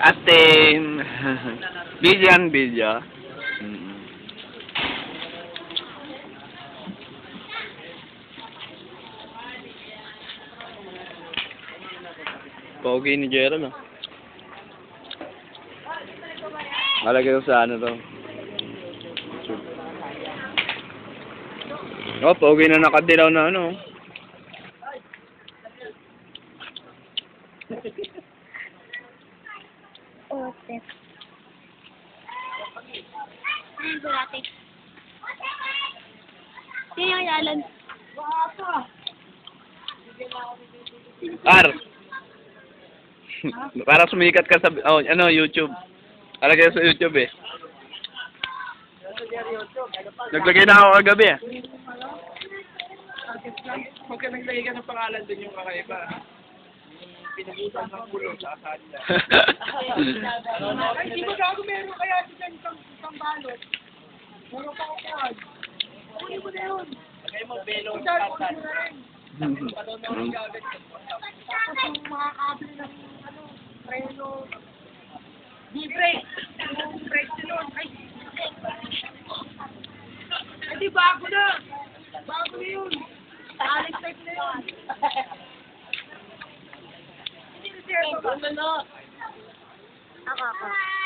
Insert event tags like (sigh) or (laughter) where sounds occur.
Atim. video yan, video. Mm. Pogi ni Gerald, ah. Malagay ko sa ano to. Oh, pogi na nakadilaw na ano. Ote. Ano ba natin? Sino yung yalan? (laughs) Par. Para sumikat ka sa oh, ano YouTube. Alagay sa YouTube eh. Naglagay na ako kagabi eh. Pagka naglagay ka ng pangalan dun yung kakaiba. Pinagutan ng pulo sa kanya. Ay, di ba gago meron kaya dyan isang, isang balot? Meron pa ako yan. Kunin mo na yun. Lagay mo belo sa katan. Patunaw ng gagawin. Tapos yung mga kable ng ano, preno. Di brake. Yung brake nilon. Ay, ay di bago na. Bago na yun. Alex type na yun. Hindi na siya. Ako, ako.